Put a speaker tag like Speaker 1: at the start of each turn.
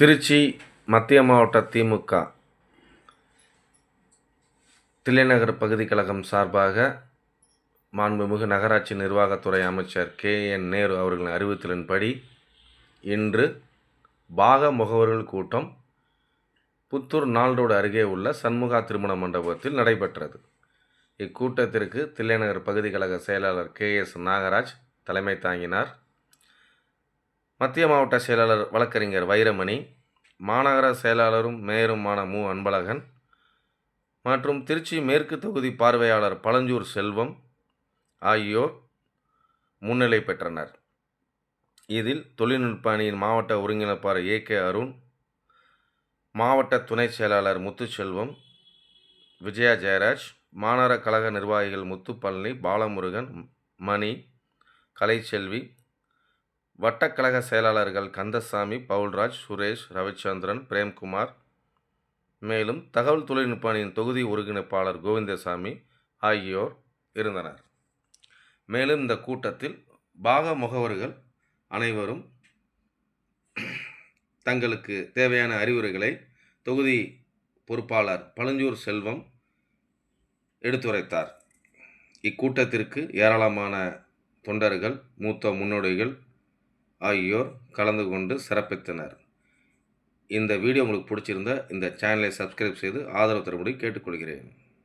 Speaker 1: திருச்சி மத்திய மாவட்ட திமுக. தில்லைநகர் பகுதி கழகம் சார்பாக மாண்புமிகு நகராட்சி நிர்வாகத்துறை அமைச்சர் கே. என். நேரு அவர்களின் அறிவித்தலின்படி இன்று பாக முகவர்கள் கூட்டம் புத்தூர் நாள் ரோடு அருகே உள்ள சண்முகா திருமண மண்டபத்தில் நடைபெற்றது. இக்கூட்டத்திற்கு தில்லைநகர் பகுதி கழக செயலாளர் கே. எஸ். நாகராஜ் தலைமை தாங்கினார். மத்திய மாவட்ட செயலாளர் வழக்கறிஞர் வைரமணி மாநகர செயலாளரும் மேயருமான மு. அன்பழகன் மற்றும் திருச்சி மேற்கு தொகுதி பார்வையாளர் பழஞ்சூர் செல்வம் ஆகியோர் முன்னிலை பெற்றனர். இதில் தொழில்நுட்ப அணியின் மாவட்ட ஒருங்கிணைப்பாளர் ஏ. கே. அருண் மாவட்ட துணை செயலாளர் முத்துச்செல்வம் விஜயா ஜெயராஜ் மாநகர கழக நிர்வாகிகள் முத்துப்பழனி பாலமுருகன் மணி கலைச்செல்வி வட்டக்கழக செயலாளர்கள் கந்தசாமி பவுல்ராஜ் சுரேஷ் ரவிச்சந்திரன் பிரேம்குமார். மேலும் தகவல் தொழில்நுட்ப அணியின் தொகுதி ஒருங்கிணைப்பாளர் கோவிந்தசாமி ஆகியோர் இருந்தனர். மேலும் இந்த கூட்டத்தில் பாக முகவர்கள் அனைவரும் தங்களுக்கு தேவையான அறிவுரைகளை தொகுதி பொறுப்பாளர் பழஞ்சூர் செல்வம் எடுத்துரைத்தார். இக்கூட்டத்திற்கு ஏராளமான தொண்டர்கள் மூத்த முன்னோடிகள் ஆகியோர் கலந்து கொண்டு சிறப்பித்தனர். இந்த வீடியோ உங்களுக்கு பிடிச்சிருந்தா இந்த சேனலை சப்ஸ்கிரைப் செய்து ஆதரவு தரும்படி கேட்டுக்கொள்கிறேன்.